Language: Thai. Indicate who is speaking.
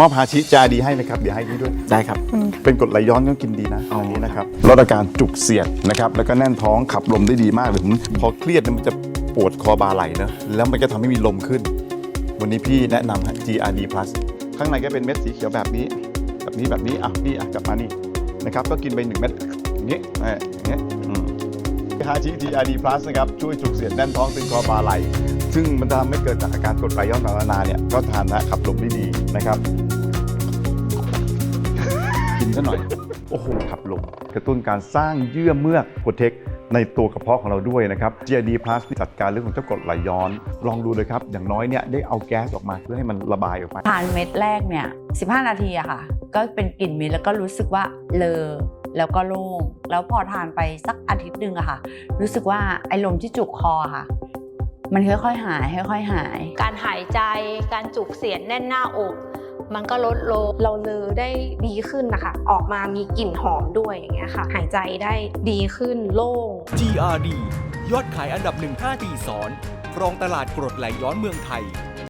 Speaker 1: มอบฮาชิจาดีให้นะครับ เดี๋ยวให้นี่ด้วย
Speaker 2: ได้ครับ
Speaker 1: เป็นกรดไหลย้อนก็กินดีนะ
Speaker 2: อ๋ออั
Speaker 1: อันนี้นะครับลดอาการจุกเสียดนะครับ แล้วก็แน่นท้องขับลมได้ดีมากเลยผมพอเครียดเนี่ยมันจะปวดคอบาไหลนะแล้วมันก็ทำให้มีลมขึ้น วันนี้พี่แนะนำฮะ GRD plus ข้างในก็เป็นเม็ดสีเขียวแบบนี้ แบบนี้แบบนี้อะพี่อะกลับมานี่นะครับ ก็กินไปหนึ่งเม็ดอย่างนี้เอออย่างนี้อืมฮาชิ GRD plus นะครับช่วยจุกเสียดแน่นท้องตึงคอบาไหล ซึ่งมันทำให้เกิดจากอาการกดไหลย้อนต่างๆนานาเนี่ยก็ทานนะขับลมได้ดีนะครับ กินซะหน่อย โอ้โหขับลมกระตุ้นการสร้างเยื่อเมือกโปรเทคในตัวกระเพาะของเราด้วยนะครับ GRD Plus จัดการเรื่องของเจ้ากรดไหลย้อน ลองดูเลยครับ อย่างน้อยเนี่ยได้เอาแก๊สออกมาเพื่อให้มันระบายออกไป
Speaker 3: ทานเม็ดแรกเนี่ย 15 นาทีอะค่ะ ก็เป็นกลิ่นมินท์แล้วก็รู้สึกว่าเลอแล้วก็โล่ง แล้วพอทานไปสักอาทิตย์หนึ่งอะค่ะ รู้สึกว่าไอ้ลมที่จุกคอค่ะ มันค่อยๆหายค่อยๆหาย
Speaker 4: การหายใจการจุกเสียดแน่นหน้าอก มันก็ลดลง
Speaker 5: เราเลอได้ดีขึ้นนะคะ ออกมามีกลิ่นหอมด้วยอย่างเงี้ยค่ะ หายใจได้ดีขึ้นโล่ง
Speaker 6: GRD ยอดขายอันดับหนึ่ง5ปีซ้อนครองตลาดกรดไหลย้อนเมืองไทย